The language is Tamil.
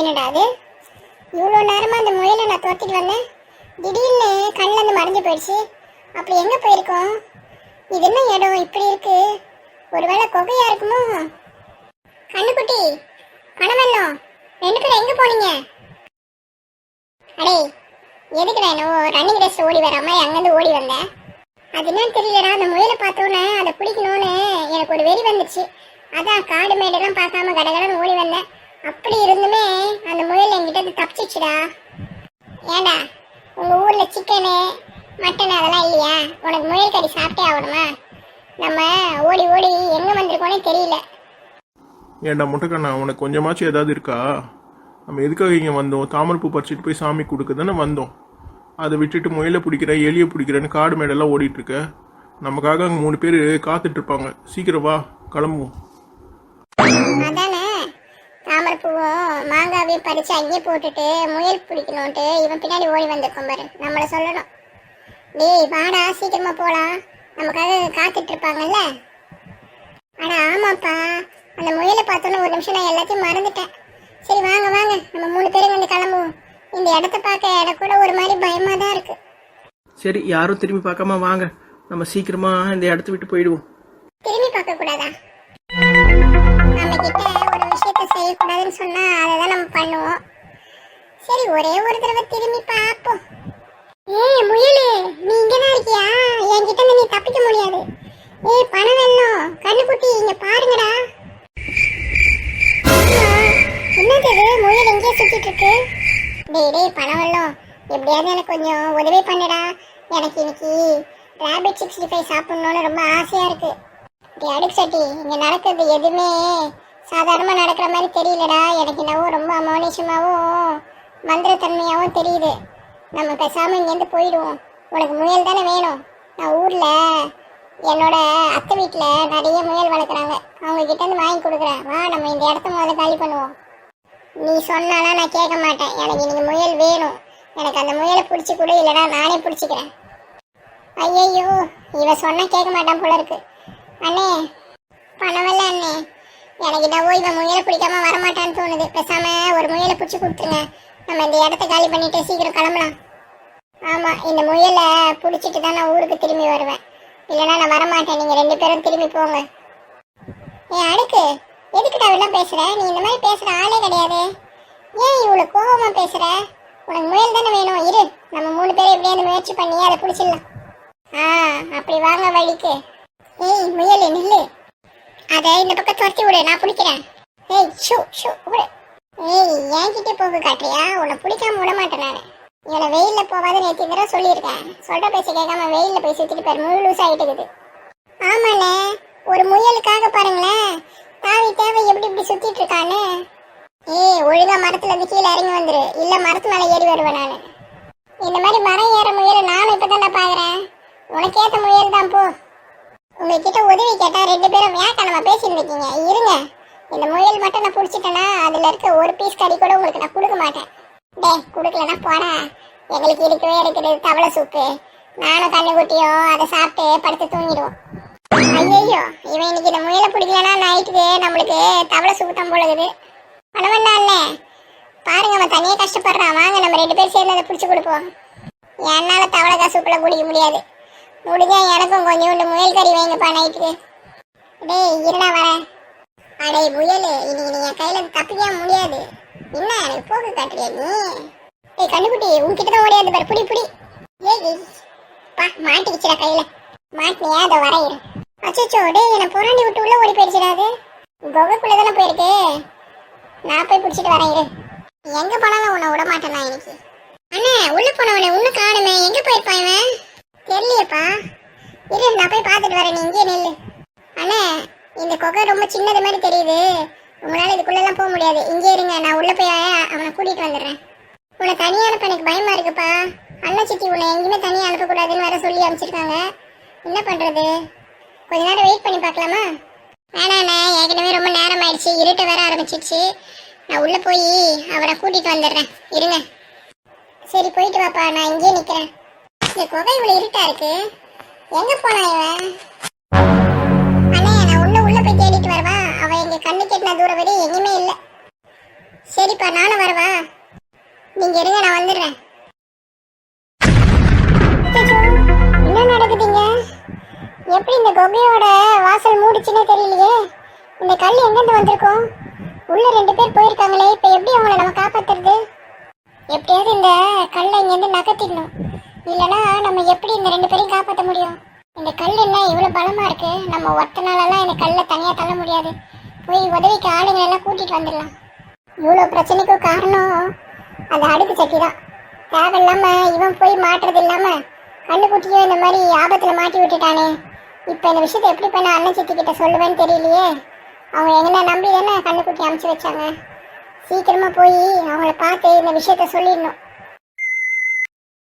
என்னடா அது? இவ்வளோ நேரமாக அந்த முயலை நான் துரத்திட்டு வந்தேன். திடீர்னு கண்ணில் இருந்து மறைஞ்சு போயிடுச்சு. அப்படி எங்கே போயிருக்கோம்? இது என்ன இடம்? இப்படி இருக்கு. ஒருவேளை குகையா இருக்குமோ? கண்ணுக்குட்டி பணவெல்லம் ரெண்டு பேரும் எங்கே போனீங்க? அடே எதுக்குடா என்னவோ ரன்னிங் ரேஸ் ஓடி வர மாதிரி அங்கேருந்து ஓடி வந்தேன். அது என்னன்னு தெரியலடா. அந்த முயலை பார்த்தோன்னே அதை பிடிக்கணும்னு எனக்கு ஒரு வெறி வந்துச்சு. அதான் காடு மேடெல்லாம் பார்க்காம கடகடன்னு ஓடி வந்தேன். அப்படி இருந்துமே அந்த முயல் என்கிட்ட இருந்து தப்பிச்சிச்சுடா ஏண்டா உங்க ஊர்ல சிக்கனு மட்டன் அதெல்லாம் இல்லையா? உனக்கு முயல் கறி சாப்பிட்டே ஆகணுமா? நம்ம ஓடி ஓடி எங்க வந்திருக்கோனே தெரியல. ஏன்டா முட்டைக்கண்ணா உனக்கு கொஞ்சமாச்சும் ஏதாவது இருக்கா? நம்ம எதுக்காக இங்கே வந்தோம்? தாமரைப்பூ பறிச்சிட்டு போய் சாமி கொடுக்க தானே வந்தோம். அதை விட்டுட்டு முயலை பிடிக்கிறேன் எலியை பிடிக்கிறேன்னு காடு மேடெல்லாம் ஓடிட்டு இருக்க. நமக்காக அங்கே மூணு பேர் காத்துட்டு இருப்பாங்க. சீக்கிரம் வா கிளம்புவோம். அதானே தாமரைப்பூவும் மாங்காவையும் பறிச்சு அங்கேயே போட்டுட்டு முயல் பிடிக்கணும்ட்டு இவன் பின்னாடி ஓடி வந்திருக்கோம் பாரு. நம்மள சொல்லணும். டேய் வாடா சீக்கிரமா போலாம். நமக்காக காத்துட்டு இருப்பாங்கல்ல? அட ஆமாப்பா. அந்த முயலை பார்த்தோன்னு ஒரு நிமிஷம் நான் எல்லாத்தையும் மறந்துட்டேன். சரி வாங்க வாங்க. நம்ம மூணு பேரும் வந்து கிளம்புவோம். இந்த இடத்த பார்க்க எனக்கு கூட ஒரு மாதிரி பயமா தான் இருக்கு. சரி யாரும் திரும்பி பார்க்காம வாங்க. நம்ம சீக்கிரமா இந்த இடத்த விட்டு போயிடுவோம். திரும்பி பார்க்க சரி ஒரே ஒரு தடவை திரும்பி பார்ப்போம். ஏய் முயலே நீ இங்க தான் இருக்கியா? என்கிட்ட இருந்து நீ தப்பிக்க முடியாது. ஏய் பணம் வெள்ளம் கண்ணுக்குட்டி இங்க பாருங்கடா. என்னது இது? முயல் எங்கேயே சுத்திட்டு இருக்கு. டேய் டேய் பணம் வெள்ளம் எப்படியாவது எனக்கு கொஞ்சம் உதவி பண்ணுடா. எனக்கு இன்னைக்கு ரேபிட் சிக்ஸ்டி ஃபைவ் சாப்பிடணும்னு ரொம்ப ஆசையா இருக்கு. டே அடுக்கு சட்டி இங்க நடக்கிறது எதுவுமே சாதாரணமா நடக்கிற மாதிரி தெரியலடா. எனக்கு என்னவோ ரொம்ப அமானுஷமாவும் மந்திரத்தன்மையாகவும் தெரியுது. நம்ம பேசாமல் இங்கேருந்து போயிடுவோம். உனக்கு முயல் தானே வேணும். நான் ஊரில் என்னோட அத்தை வீட்டில் நிறைய முயல் வளர்க்குறாங்க. அவங்க கிட்டேருந்து வாங்கி கொடுக்குறேன். வா நம்ம இந்த இடத்த முதல்ல காலி பண்ணுவோம். நீ சொன்னாலாம் நான் கேட்க மாட்டேன். எனக்கு இன்னைக்கு முயல் வேணும். எனக்கு அந்த முயலை பிடிச்சி கொடு இல்லைனா நானே பிடிச்சிக்கிறேன். ஐயையோ இவ சொன்னால் கேட்க மாட்டான் போல இருக்கு. அண்ணே பணமில்ல அண்ணே. எனக்கு என்னவோ இவன் முயலை பிடிக்காம வரமாட்டான்னு தோணுது. பேசாமல் ஒரு முயலை பிடிச்சி கொடுத்துருங்க. நம்ம இந்த இடத்த காலி பண்ணிட்டு சீக்கிரம் கிளம்பலாம். ஆமா இந்த முயலை பிடிச்சிட்டு தான் நான் ஊருக்கு திரும்பி வருவேன். இல்லைன்னா நான் வரமாட்டேன். நீங்க ரெண்டு பேரும் திரும்பி போங்க. ஏன் அடுக்கு. எதுக்குடா இவ்வளவு பேசுற? நீ இந்த மாதிரி பேசுற ஆளே கிடையாது. ஏன் இவ்வளோ கோவமா பேசுற? உனக்கு முயல் தானே வேணும். இரு. நம்ம மூணு பேரும் எப்படியாவது முயற்சி பண்ணி அதை பிடிச்சிடலாம். ஆ அப்படி வாங்க வழிக்கு. ஏய் முயல் நில்லு. அதை இந்த பக்கம் துரத்தி விடு. நான் பிடிக்கிறேன். ஏய் ஷூ ஷூ விடு. ஏய் என்கிட்ட போக காட்டுறியா உன்னை பிடிக்காம விட மாட்டேன் நான். இவனை வெயில்ல போகாத நேற்று தடவை சொல்லியிருக்கேன். சொல்ற பேச்ச கேட்காம வெயிலில் போய் சுற்றிட்டு பாரு முழு லூஸ் ஆகிட்டு இருக்குது ஆமாண்ணே ஒரு முயலுக்காக பாருங்களேன். தாவி தேவை எப்படி இப்படி சுற்றிட்டு இருக்கான்னு. ஏய் ஒழுங்கா மரத்தில் இருந்து கீழே இறங்கி வந்துரு. இல்ல மரத்து மேல ஏறி வருவேன் நான். இந்த மாதிரி மரம் ஏற முயலை நானும் இப்பதான் பாக்குறேன். உனக்கு ஏத்த முயல் தான் போ. உங்ககிட்ட உதவி கேட்டா ரெண்டு பேரும் வியாக்கணமா பேசிட்டு இருக்கீங்க. இருங்க. இந்த முயல் மட்டும் நான் பிடிச்சிட்டேன்னா அதுல இருக்க ஒரு பீஸ் கறி கூட உங்களுக்கு நான் கொடுக்க மாட்டேன். டே கொடுக்கலன்னா போடா. எங்களுக்கு இருக்கவே இருக்குது தவளை சூப்பு. நானும் தண்ணி குட்டியோ அதை சாப்பிட்டு படுத்து தூங்கிடுவோம். ஐயோ இவன் இன்னைக்கு இந்த முயலை பிடிக்கலன்னா நைட்டுக்கு நம்மளுக்கு தவளை சூப்பு தான் போலகுது பணவண்ணா இல்லை பாருங்க அவன் தனியாக கஷ்டப்படுறான். வாங்க நம்ம ரெண்டு பேரும் சேர்ந்து அதை பிடிச்சி கொடுப்போம். என்னால் தவளை சூப்பில் குடிக்க முடியாது. முடிஞ்சால் எனக்கும் கொஞ்சோண்டு முயல் கறி வைங்கப்பா நைட்டுக்கு. டேய் இருடா வரேன். அடே முயலு இன்னைக்கு நீ என் கையில தப்பிக்க முடியாது. என்ன எனக்கு போக்கு காட்டுறிய நீ? ஏய் கண்ணுக்குட்டி உன்கிட்ட தான் ஓடியாது பாரு புடி புடி. ஏய் பா மாட்டிக்கிச்சுடா கையில. மாட்டினியா அதை வரையிரு அச்சோ டேய் என்னை புரண்டி விட்டு உள்ள ஓடி போயிடுச்சுடா அது. குகைக்குள்ள தானே போயிருக்கு. நான் போய் பிடிச்சிட்டு வரேன் இரு எங்க போனாலும் உன்னை விட மாட்டேன் நான் இன்னைக்கு. அண்ணே உள்ள போனவனே உன்ன காணுமே. எங்க போயிருப்பான் இவன்? தெரியலையப்பா. இரு நான் போய் பார்த்துட்டு வரேன். நீ இங்கே நில்லு. அண்ணே இந்த குகை ரொம்ப சின்னது மாதிரி தெரியுது. உங்களால இதுக்குள்ளெல்லாம் போக முடியாது. இங்கே இருங்க நான் உள்ளே போய் அவனை கூட்டிகிட்டு வந்துடுறேன். உன்னை தனியாக அனுப்ப எனக்கு பயமாக இருக்குப்பா. அண்ணன் சித்தி உன்னை எங்கேயுமே தனியாக அனுப்பக்கூடாதுன்னு வேற சொல்லி அனுப்பிச்சிருக்காங்க. என்ன பண்ணுறது கொஞ்ச நேரம் வெயிட் பண்ணி பார்க்கலாமா? வேணாண்ணே ஏற்கனவே ரொம்ப நேரம் ஆயிடுச்சு. இருட்ட வேற ஆரம்பிச்சிடுச்சு நான் உள்ளே போய் அவரை கூட்டிட்டு வந்துடுறேன். இருங்க. சரி போயிட்டு வாப்பா. நான் இங்கேயே நிற்கிறேன் இந்த குகை இவ்வளோ இருட்டாக இருக்கு. எங்கே போனான் இவன்? இந்த கொம்பையோட வாசல் மூடிச்சுன்னே தெரியலையே. இந்த கல் எங்கேருந்து வந்திருக்கும்? உள்ள ரெண்டு பேர் போயிருக்காங்களே இப்போ எப்படி அவங்கள நம்ம காப்பாத்துறது? எப்படியாவது இந்த கல்லை இங்கேருந்து நகர்த்திடணும். இல்லைன்னா நம்ம எப்படி இந்த ரெண்டு பேரையும் காப்பாற்ற முடியும்? இந்த கல் என்ன இவ்வளோ பலமாக இருக்கு? நம்ம ஒத்தனாலலாம் இந்த கல்லை தனியாக தள்ள முடியாது. போய் உதவிக்கு ஆளுங்களை எல்லாம் கூட்டிகிட்டு வந்துடலாம். இவ்வளோ பிரச்சனைக்கும் காரணம் அந்த அடுப்பு சட்டி தான். இல்லாமல் இவன் போய் மாட்டுறது இல்லாமல் கண்ணுக்குட்டியும் இந்த மாதிரி ஆபத்தில் மாட்டி விட்டுட்டானே. இப்போ இந்த விஷயத்தை எப்படி போய் நான் அண்ணன் சித்தி கிட்ட சொல்லுவேன்னு தெரியலையே. அவங்க எங்கன்னா நம்பி தானே கண்ணுக்குட்டி அமுச்சு வச்சாங்க. சீக்கிரமாக போய் அவங்கள பார்த்து இந்த விஷயத்த சொல்லிடணும்.